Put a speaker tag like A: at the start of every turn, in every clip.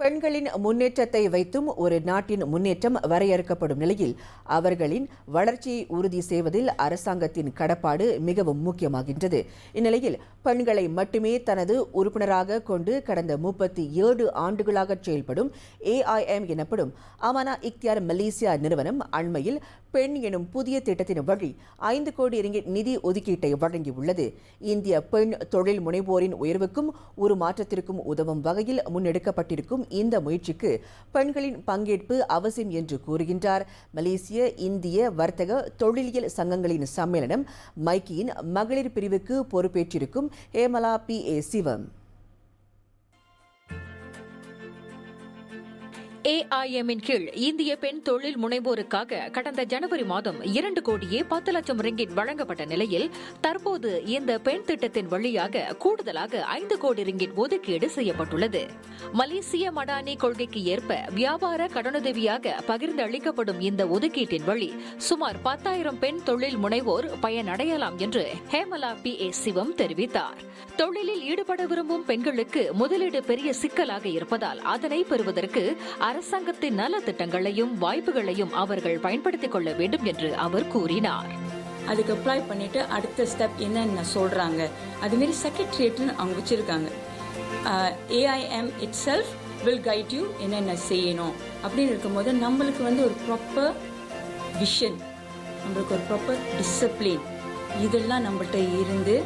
A: பெண்களின் முன்னேற்றத்தை வைத்தும் ஒரு நாட்டின் முன்னேற்றம் வரையறுக்கப்படும் நிலையில் அவர்களின் வளர்ச்சியை உறுதி செய்வதில் அரசாங்கத்தின் கடப்பாடு மிகவும் முக்கியமாகின்றது. இந்நிலையில் பெண்களை மட்டுமே தனது உறுப்பினராக கொண்டு கடந்த முப்பத்தி ஏழு ஆண்டுகளாக செயல்படும் ஏஐஎம் எனப்படும் அமானா இக்தியார் மலேசியா நிறுவனம் அண்மையில் பெண் எனும் புதிய திட்டத்தின் வழி ஐந்து கோடி ரிங்கிட் நிதி ஒதுக்கீட்டை வழங்கியுள்ளது. இந்திய பெண் தொழில் முனைவோரின் உயர்வுக்கும் ஒரு மாற்றத்திற்கும் உதவும் வகையில் முன்னெடுக்கப்பட்டிருக்கும் இந்த முயற்சிக்கு பெண்களின் பங்கேற்பு அவசியம் என்று கூறுகின்றார். மலேசிய இந்திய வர்த்தக தொழிலியல் சங்கங்களின் சம்மேளனம் மைக்கியின் மகளிர் பிரிவுக்கு பொறுப்பேற்றிருக்கும் ஹேமலா பி. ஏ. சிவம்.
B: ஏஐஎம்மின் கீழ் இந்திய பெண் தொழில் முனைவோருக்காக கடந்த ஜனவரி மாதம் இரண்டு கோடியே பத்து லட்சம் ரிங்கிட் வழங்கப்பட்ட நிலையில் தற்போது இந்த பெண் திட்டத்தின் வழியாக கூடுதலாக ஐந்து கோடி ரிங்கிட் ஒதுக்கீடு செய்யப்பட்டுள்ளது. மலேசிய மடானி கொள்கைக்கு ஏற்ப வியாபார கடனுதவியாக பகிர்ந்து அளிக்கப்படும் இந்த ஒதுக்கீட்டின் வழி சுமார் பத்தாயிரம் பெண் தொழில் முனைவோர் பயனடையலாம் என்று ஹேமலா பி. ஏ. சிவம் தெரிவித்தார். தொழிலில் ஈடுபட விரும்பும் பெண்களுக்கு முதலீடு பெரிய சிக்கலாக இருப்பதால் அதனை பெறுவதற்கு அரசாங்கத்தின் நல திட்டங்களையும் வாய்ப்புகளையும் அவர்கள் பயன்படுத்திக் கொள்ள வேண்டும் என்று அவர் கூறினார்.
C: அதுக்கு அப்ளை பண்ணிட்டு அடுத்த ஸ்டெப் என்னென்ன சொல்றாங்க. அதுமாரி செக்ரட்டரியேட்னு அவங்க வச்சிருக்காங்க. Aim itself will guide you என்னென்ன செய்யணும். அப்படின்னு இருக்கும்போது நம்மளுக்கு வந்து ஒரு ப்ராப்பர் விஷன் நம்மளுக்கு ஒரு ப்ராப்பர் டிசிப்ளின் இதெல்லாம் நம்மள்கிட்ட இருந்து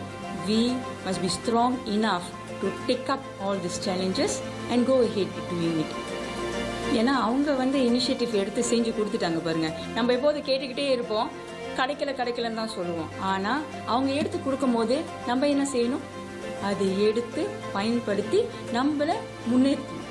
C: we must be strong enough to take up all this challenges and go ahead doing it ஏன்னா அவங்க வந்து இனிஷியேட்டிவ் எடுத்து செஞ்சு கொடுத்துட்டாங்க பாருங்கள் நம்ம எப்போது கேட்டுக்கிட்டே இருப்போம். கிடைக்கல கிடைக்கலன்னு தான் சொல்லுவோம். ஆனால் அவங்க எடுத்து கொடுக்கும் போது நம்ம என்ன செய்யணும்? அதை எடுத்து பயன்படுத்தி நம்மளை முன்னேற்றணும்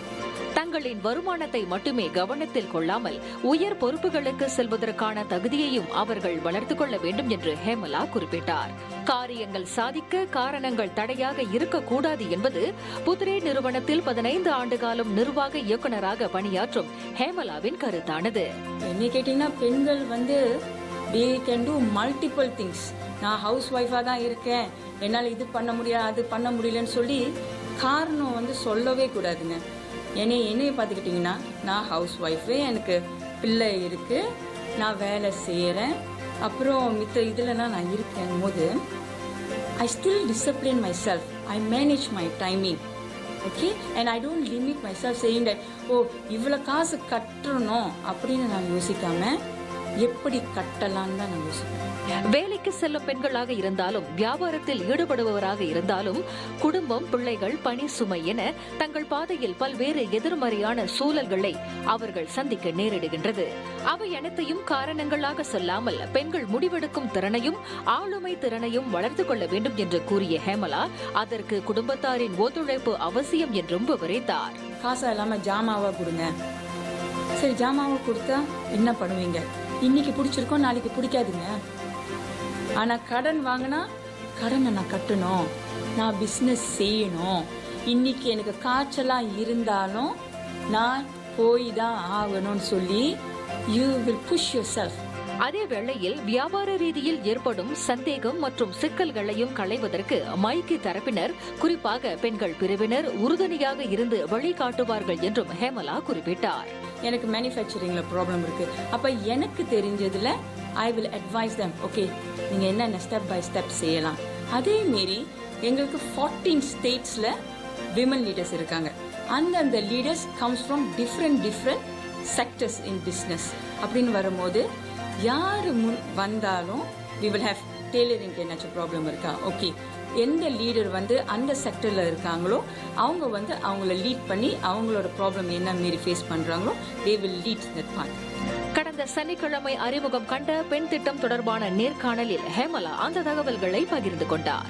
B: தங்களின் வருமானத்தை மட்டுமே கவனத்தில் கொள்ளாமல் உயர் பொறுப்புகளுக்கு செல்வதற்கான தகுதியையும் அவர்கள் வளர்த்துக் கொள்ள வேண்டும் என்று ஹேமலா குறிப்பிட்டார். காரியங்கள் சாதிக்க காரணங்கள் தடையாக இருக்கக்கூடாது என்பது புதிரே நிறுவனத்தில் பதினைந்து ஆண்டு காலம் நிர்வாக இயக்குநராக பணியாற்றும் ஹேமலாவின் கருத்தானது.
C: என்ன கேட்டிங்கன்னா பெண்கள் வந்து they can do multiple things நான் ஹவுஸ் ஒய்ஃபாக தான் இருக்கேன். என்னால் இது பண்ண முடியாது அது பண்ண முடியலன்னு சொல்லி காரணம் வந்து சொல்லவே கூடாதுங்க. என்னை என்னையை பார்த்துக்கிட்டிங்கன்னா நான் ஹவுஸ் ஒய்ஃபு எனக்கு பிள்ளை இருக்குது நான் வேலை செய்கிறேன் அப்புறம் மித்த இதிலலாம் நான் இருக்கேன் போது I still discipline myself I manage my timing okay and I don't limit myself செய்யுங்க ஓ இவ்வளோ காசு கட்டணும் அப்படின்னு நான் யோசிக்காமல் எப்படி கட்டலான்னு தான் நான்
B: வேலைக்கு செல்லும் பெண்களாக இருந்தாலும் வியாபாரத்தில் ஈடுபடுபவராக இருந்தாலும் குடும்பம் பிள்ளைகள் பணி சுமை என தங்கள் பாதையில் பல்வேறு எதிர்மறையான சூழல்களை அவர்கள் சந்திக்க நேரிடுகின்றது. அவை அனைத்தையும் காரணங்களாக சொல்லாமல் பெண்கள் முடிவெடுக்கும் திறனையும் ஆளுமை திறனையும் வளர்த்துக் கொள்ள வேண்டும் என்று கூறிய ஹேமலா அதற்கு குடும்பத்தாரின் ஒத்துழைப்பு அவசியம் என்றும் விவரித்தார்.
C: காசா இல்லாமல் ஜாமாவா கொடுங்க. சரி ஜாமாவை கொடுத்தா என்ன பண்ணுவீங்க? இன்னைக்கு பிடிச்சிருக்கோம் நாளைக்கு பிடிக்காதுங்க. ஆனால் கடன் வாங்கினா கடனை நான் கட்டணும். நான் பிஸ்னஸ் செய்யணும். இன்னைக்கு எனக்கு காய்ச்சலாக இருந்தாலும் நான் போய் தான் ஆகணும்னு சொல்லி you will push yourself
B: அதே வேளையில் வியாபார ரீதியில் ஏற்படும் சந்தேகம் மற்றும் சிக்கல்களையும் களைவதற்கு மைக்கி தரப்பினர் குறிப்பாக பெண்கள் பிரிவினர் உறுதுணையாக இருந்து வழிகாட்டுவார்கள் என்றும் ஹேமலா குறிப்பிட்டார்.
C: எனக்கு மேனுஃபேக்சரிங்கில் ப்ராப்ளம் இருக்குது அப்போ எனக்கு தெரிஞ்சதில் I will advise them okay நீங்கள் என்னென்ன ஸ்டெப் பை ஸ்டெப் செய்யலாம். அதே மாரி எங்களுக்கு ஃபார்ட்டீன் ஸ்டேட்ஸில் விமன் லீடர்ஸ் இருக்காங்க. அந்தந்த leaders comes from different different sectors in business அப்படின்னு வரும்போது யார் முன் வந்தாலும் வி வில் ஹேவ் டெய்லரிங்க்கு என்னாச்சும் ப்ராப்ளம் இருக்கா? ஓகே எந்த லீடர் வந்து அந்த செக்டரில் இருக்காங்களோ அவங்க வந்து அவங்கள லீட் பண்ணி அவங்களோட ப்ராப்ளம் என்ன மாரி ஃபேஸ் பண்ணுறாங்களோ they will lead that part
B: கடந்த சனிக்கிழமை அறிமுகம் கண்ட பெண் திட்டம் தொடர்பான நேர்காணலில் ஹேமலா அந்த தகவல்களை பகிர்ந்து கொண்டார்.